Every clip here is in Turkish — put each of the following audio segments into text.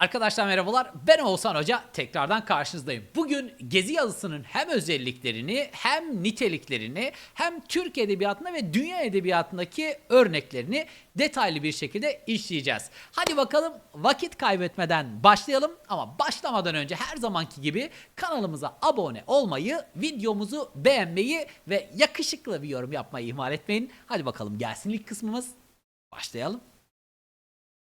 Arkadaşlar merhabalar. Ben Oğuzhan Hoca. Tekrardan karşınızdayım. Bugün Gezi yazısının hem özelliklerini hem niteliklerini hem Türk edebiyatında ve dünya edebiyatındaki örneklerini detaylı bir şekilde işleyeceğiz. Hadi bakalım vakit kaybetmeden başlayalım ama başlamadan önce her zamanki gibi kanalımıza abone olmayı, videomuzu beğenmeyi ve yakışıklı bir yorum yapmayı ihmal etmeyin. Hadi bakalım gelsin ilk kısmımız. Başlayalım.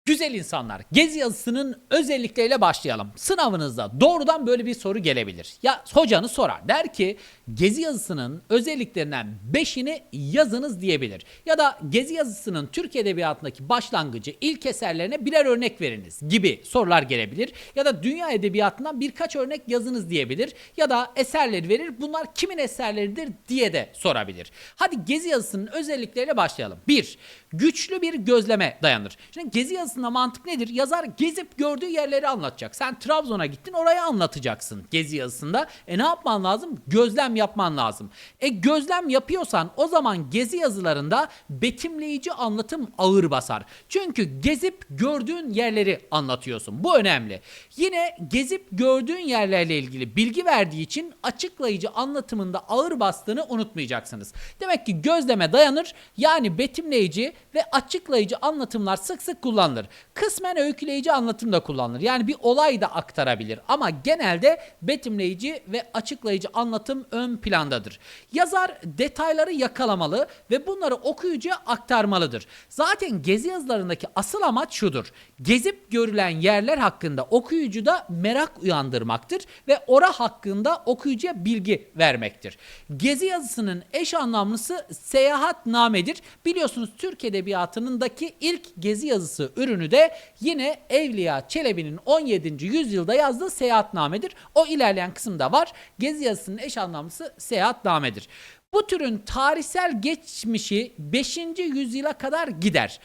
Güzel insanlar, gezi yazısının özellikleriyle başlayalım. Sınavınızda doğrudan böyle bir soru gelebilir. Ya hocanız sorar. Der ki gezi yazısının özelliklerinden 5'ini yazınız diyebilir. Ya da gezi yazısının Türk Edebiyatı'ndaki başlangıcı, ilk eserlerine birer örnek veriniz gibi sorular gelebilir. Ya da dünya edebiyatından birkaç örnek yazınız diyebilir. Ya da eserleri verir. Bunlar kimin eserleridir diye de sorabilir. Hadi gezi yazısının özellikleriyle başlayalım. 1. Güçlü bir gözleme dayanır. Şimdi gezi yazısında mantık nedir? Yazar gezip gördüğü yerleri anlatacak. Sen Trabzon'a gittin orayı anlatacaksın gezi yazısında. E ne yapman lazım? Gözlem yapman lazım. E gözlem yapıyorsan o zaman gezi yazılarında betimleyici anlatım ağır basar. Çünkü gezip gördüğün yerleri anlatıyorsun. Bu önemli. Yine gezip gördüğün yerlerle ilgili bilgi verdiği için açıklayıcı anlatımında ağır bastığını unutmayacaksınız. Demek ki gözleme dayanır. Yani betimleyici ve açıklayıcı anlatımlar sık sık kullanılır. Kısmen öyküleyici anlatım da kullanılır. Yani bir olay da aktarabilir ama genelde betimleyici ve açıklayıcı anlatım ön plandadır. Yazar detayları yakalamalı ve bunları okuyucuya aktarmalıdır. Zaten gezi yazılarındaki asıl amaç şudur. Gezip görülen yerler hakkında okuyucuda merak uyandırmaktır ve ora hakkında okuyucuya bilgi vermektir. Gezi yazısının eş anlamlısı seyahatnamedir. Biliyorsunuz Türk Edebiyatı'ndaki ilk gezi yazısı ürünü de yine Evliya Çelebi'nin 17. yüzyılda yazdığı seyahatnamedir. O ilerleyen kısımda var. Gezi yazısının eş anlamlısı seyahatnamedir. Bu türün tarihsel geçmişi 5. yüzyıla kadar gider.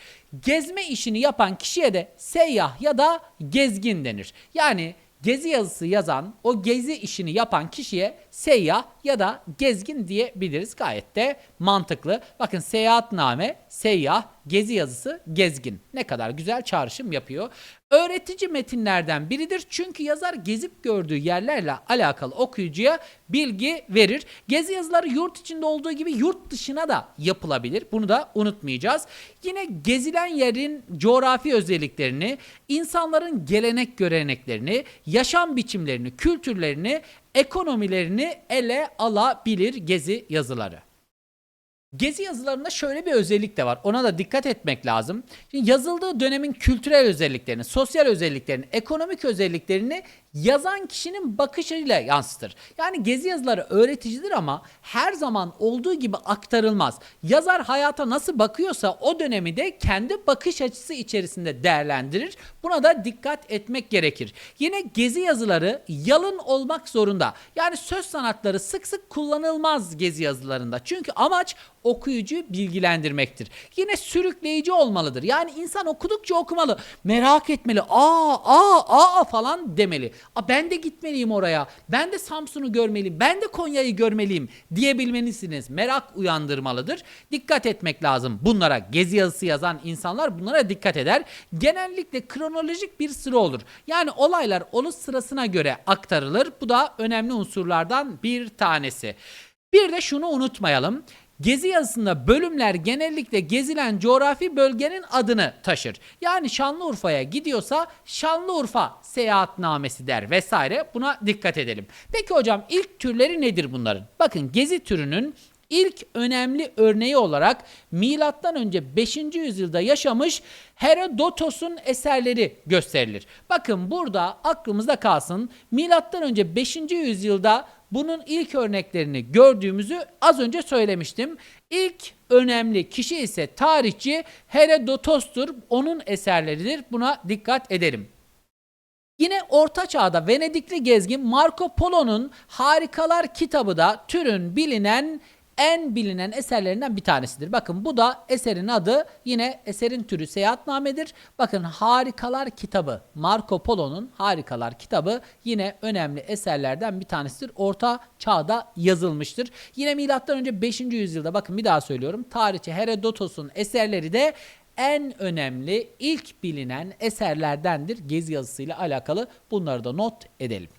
Gezme işini yapan kişiye de seyyah ya da gezgin denir. Yani gezi yazısı yazan, o gezi işini yapan kişiye seyyah ya da gezgin diyebiliriz. Gayet de mantıklı. Bakın seyahatname, seyyah, gezi yazısı, gezgin. Ne kadar güzel çağrışım yapıyor. Öğretici metinlerden biridir. Çünkü yazar gezip gördüğü yerlerle alakalı okuyucuya bilgi verir. Gezi yazıları yurt içinde olduğu gibi yurt dışına da yapılabilir. Bunu da unutmayacağız. Yine gezilen yerin coğrafi özelliklerini, insanların gelenek göreneklerini, yaşam biçimlerini, kültürlerini, ekonomilerini ele alabilir gezi yazıları. Gezi yazılarında şöyle bir özellik de var. Ona da dikkat etmek lazım. Şimdi yazıldığı dönemin kültürel özelliklerini, sosyal özelliklerini, ekonomik özelliklerini yazan kişinin bakışıyla yansıtır. Yani gezi yazıları öğreticidir ama her zaman olduğu gibi aktarılmaz. Yazar hayata nasıl bakıyorsa o dönemi de kendi bakış açısı içerisinde değerlendirir. Buna da dikkat etmek gerekir. Yine gezi yazıları yalın olmak zorunda. Yani söz sanatları sık sık kullanılmaz gezi yazılarında. Çünkü amaç okuyucuyu bilgilendirmektir. Yine sürükleyici olmalıdır. Yani insan okudukça okumalı. Merak etmeli. Aa, aa, aa falan demeli. Aa, ben de gitmeliyim oraya. Ben de Samsun'u görmeliyim. Ben de Konya'yı görmeliyim diyebilmelisiniz. Merak uyandırmalıdır. Dikkat etmek lazım. Bunlara gezi yazısı yazan insanlar bunlara dikkat eder. Genellikle kronolojik bir sıra olur. Yani olaylar oluş sırasına göre aktarılır. Bu da önemli unsurlardan bir tanesi. Bir de şunu unutmayalım. Gezi yazısında bölümler genellikle gezilen coğrafi bölgenin adını taşır. Yani Şanlıurfa'ya gidiyorsa Şanlıurfa seyahatnamesi der vesaire. Buna dikkat edelim. Peki hocam ilk türleri nedir bunların? Bakın gezi türünün ilk önemli örneği olarak milattan önce 5. yüzyılda yaşamış Herodotos'un eserleri gösterilir. Bakın burada aklımızda kalsın. Milattan önce 5. yüzyılda bunun ilk örneklerini gördüğümüzü az önce söylemiştim. İlk önemli kişi ise tarihçi Herodotos'tur. Onun eserleridir. Buna dikkat edelim. Yine Orta Çağ'da Venedikli gezgin Marco Polo'nun Harikalar kitabı da türün bilinen en bilinen eserlerinden bir tanesidir. Bakın bu da eserin adı yine eserin türü seyahatnamedir. Bakın Harikalar kitabı Marco Polo'nun Harikalar kitabı yine önemli eserlerden bir tanesidir. Orta Çağ'da yazılmıştır. Yine milattan önce 5. yüzyılda bakın bir daha söylüyorum. Tarihçi Herodotos'un eserleri de en önemli ilk bilinen eserlerdendir gezi yazısıyla alakalı. Bunları da not edelim.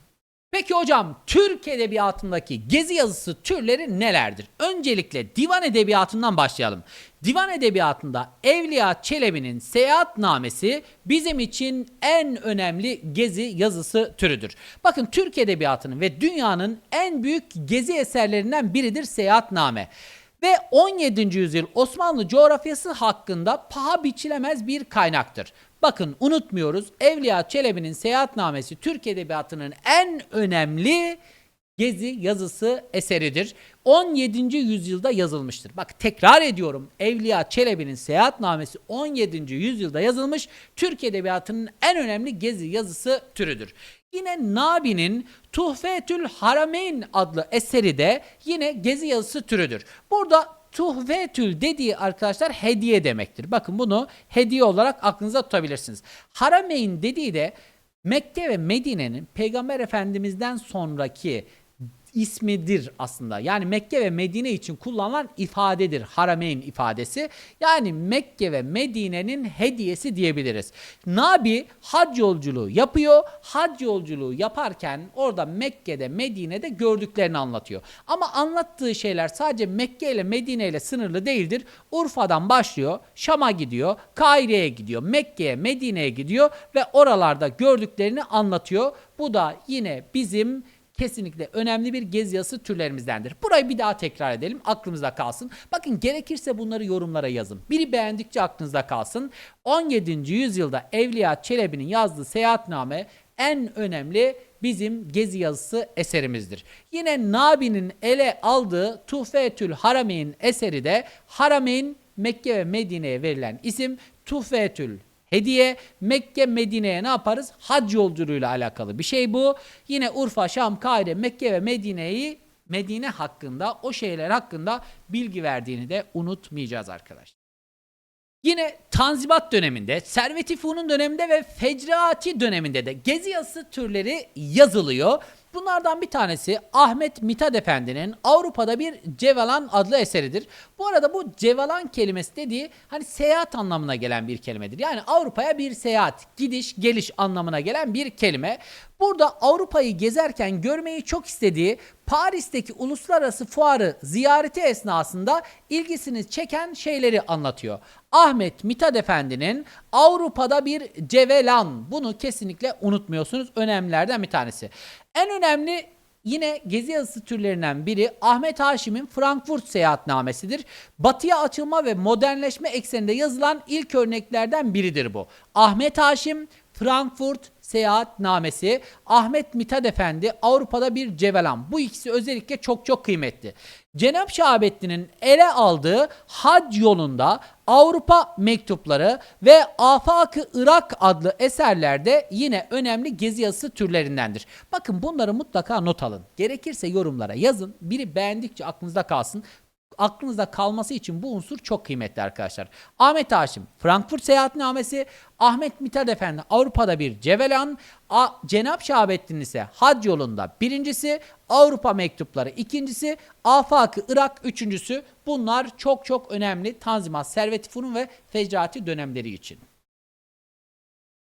Peki hocam Türk edebiyatındaki gezi yazısı türleri nelerdir? Öncelikle divan edebiyatından başlayalım. Divan edebiyatında Evliya Çelebi'nin seyahatnamesi bizim için en önemli gezi yazısı türüdür. Bakın Türk edebiyatının ve dünyanın en büyük gezi eserlerinden biridir seyahatname. Ve 17. yüzyıl Osmanlı coğrafyası hakkında paha biçilemez bir kaynaktır. Bakın unutmuyoruz Evliya Çelebi'nin seyahatnamesi Türk Edebiyatı'nın en önemli gezi yazısı eseridir. 17. yüzyılda yazılmıştır. Bak tekrar ediyorum Evliya Çelebi'nin seyahatnamesi 17. yüzyılda yazılmış Türk Edebiyatı'nın en önemli gezi yazısı türüdür. Yine Nabi'nin Tuhfetül Harameyn adlı eseri de yine gezi yazısı türüdür. Burada Tuhvetül dediği arkadaşlar hediye demektir. Bakın bunu hediye olarak aklınıza tutabilirsiniz. Harameyn dediği de Mekke ve Medine'nin Peygamber Efendimiz'den sonraki ismidir aslında. Yani Mekke ve Medine için kullanılan ifadedir. Harameyn ifadesi. Yani Mekke ve Medine'nin hediyesi diyebiliriz. Nabi hac yolculuğu yapıyor. Hac yolculuğu yaparken orada Mekke'de, Medine'de gördüklerini anlatıyor. Ama anlattığı şeyler sadece Mekke ile Medine ile sınırlı değildir. Urfa'dan başlıyor, Şam'a gidiyor, Kahire'ye gidiyor, Mekke'ye, Medine'ye gidiyor ve oralarda gördüklerini anlatıyor. Bu da yine bizim kesinlikle önemli bir gezi yazısı türlerimizdendir. Burayı bir daha tekrar edelim. Aklımızda kalsın. Bakın gerekirse bunları yorumlara yazın. Biri beğendikçe aklınızda kalsın. 17. yüzyılda Evliya Çelebi'nin yazdığı seyahatname en önemli bizim gezi yazısı eserimizdir. Yine Nabi'nin ele aldığı Tuhfetül Harameyn eseri de Harameyn Mekke ve Medine'ye verilen isim Tuhfetül Hediye Mekke Medine'ye ne yaparız? Hac yolculuğuyla alakalı bir şey bu. Yine Urfa, Şam, Kahire, Mekke ve Medine'yi Medine hakkında o şeyler hakkında bilgi verdiğini de unutmayacağız arkadaşlar. Yine Tanzimat döneminde, Servet-i Fünun döneminde ve Fecraati döneminde de gezi yazısı türleri yazılıyor. Bunlardan bir tanesi Ahmet Mithat Efendi'nin Avrupa'da bir Cevalan adlı eseridir. Bu arada bu Cevalan kelimesi dediği hani seyahat anlamına gelen bir kelimedir. Yani Avrupa'ya bir seyahat, gidiş, geliş anlamına gelen bir kelime. Burada Avrupa'yı gezerken görmeyi çok istediği Paris'teki uluslararası fuarı ziyareti esnasında ilgisini çeken şeyleri anlatıyor. Ahmet Mithat Efendi'nin Avrupa'da bir cevelan. Bunu kesinlikle unutmuyorsunuz. Önemlilerden bir tanesi. En önemli Yine gezi yazısı türlerinden biri Ahmet Haşim'in Frankfurt seyahatnamesidir. Batıya açılma ve modernleşme ekseninde yazılan ilk örneklerden biridir bu. Ahmet Haşim Frankfurt seyahatnamesi Ahmet Mithat Efendi Avrupa'da bir cevelan. Bu ikisi özellikle çok çok kıymetli. Cenab Şahabettin'in ele aldığı hac yolunda Avrupa mektupları ve Afak-ı Irak adlı eserlerde yine önemli gezi yazısı türlerindendir. Bakın bunları mutlaka not alın. Gerekirse yorumlara yazın. Biri beğendikçe aklınızda kalsın aklınızda kalması için bu unsur çok kıymetli arkadaşlar. Ahmet Haşim Frankfurt seyahatnamesi, Ahmet Mithat Efendi Avrupa'da bir cevelan, A, Cenap Şahabettin ise hac yolunda birincisi, Avrupa mektupları ikincisi, Afak-ı Irak üçüncüsü. Bunlar çok çok önemli Tanzimat, Servet-i Fünun ve Fecrati dönemleri için.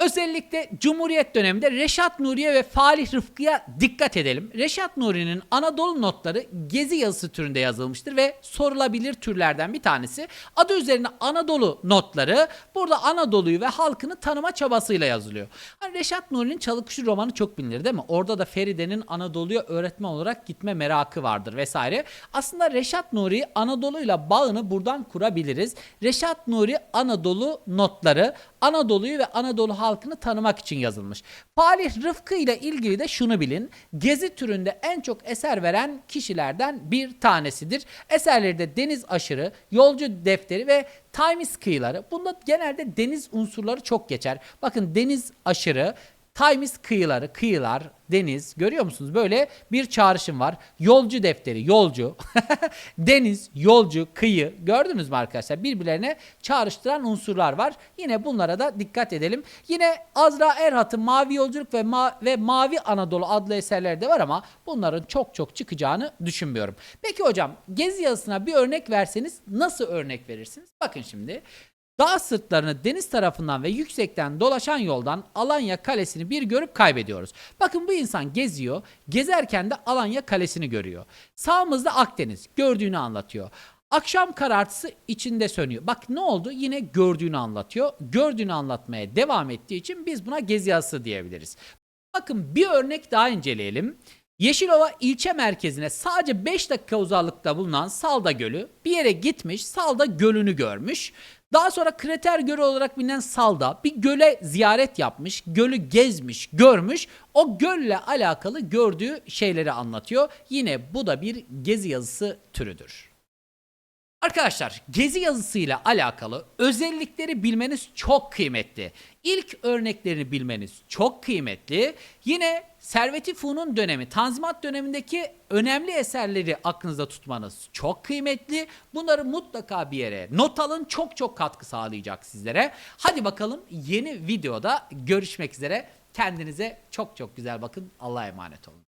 Özellikle Cumhuriyet döneminde Reşat Nuriye ve Falih Rıfkı'ya dikkat edelim. Reşat Nuri'nin Anadolu notları gezi yazısı türünde yazılmıştır ve sorulabilir türlerden bir tanesi. Adı üzerine Anadolu notları burada Anadolu'yu ve halkını tanıma çabasıyla yazılıyor. Hani Reşat Nuri'nin Çalıkuşu romanı çok bilinir değil mi? Orada da Feride'nin Anadolu'ya öğretmen olarak gitme merakı vardır vesaire. Aslında Reşat Nuri Anadolu'yla bağını buradan kurabiliriz. Reşat Nuri Anadolu notları Anadolu'yu ve Anadolu halkını tanımak için yazılmış. Falih Rıfkı ile ilgili de şunu bilin. Gezi türünde en çok eser veren kişilerden bir tanesidir. Eserleri de Deniz Aşırı, Yolcu Defteri ve Times Kıyıları. Bunda genelde deniz unsurları çok geçer. Bakın Deniz Aşırı, Times kıyıları, kıyılar, deniz görüyor musunuz? Böyle bir çağrışım var. Yolcu defteri, yolcu, deniz, yolcu, kıyı gördünüz mü arkadaşlar? Birbirlerine çağrıştıran unsurlar var. Yine bunlara da dikkat edelim. Yine Azra Erhat'ın Mavi Yolculuk ve, Ma ve Mavi Anadolu adlı eserleri de var ama bunların çok çok çıkacağını düşünmüyorum. Peki hocam gezi yazısına bir örnek verseniz nasıl örnek verirsiniz? Bakın şimdi. Dağ sırtlarını deniz tarafından ve yüksekten dolaşan yoldan Alanya Kalesi'ni bir görüp kaybediyoruz. Bakın bu insan geziyor. Gezerken de Alanya Kalesi'ni görüyor. Sağımızda Akdeniz. Gördüğünü anlatıyor. Akşam karartısı içinde sönüyor. Bak ne oldu? Yine gördüğünü anlatıyor. Gördüğünü anlatmaya devam ettiği için biz buna gezi diyebiliriz. Bakın bir örnek daha inceleyelim. Yeşilova ilçe merkezine sadece 5 dakika uzaklıkta bulunan Salda Gölü bir yere gitmiş, Salda Gölü'nü görmüş. Daha sonra Krater Gölü olarak bilinen Salda bir göle ziyaret yapmış, gölü gezmiş, görmüş. O gölle alakalı gördüğü şeyleri anlatıyor. Yine bu da bir gezi yazısı türüdür. Arkadaşlar gezi yazısıyla alakalı özellikleri bilmeniz çok kıymetli. İlk örneklerini bilmeniz çok kıymetli. Yine Servet-i Fünun dönemi, Tanzimat dönemindeki önemli eserleri aklınızda tutmanız çok kıymetli. Bunları mutlaka bir yere not alın. Çok çok katkı sağlayacak sizlere. Hadi bakalım yeni videoda görüşmek üzere. Kendinize çok çok güzel bakın. Allah'a emanet olun.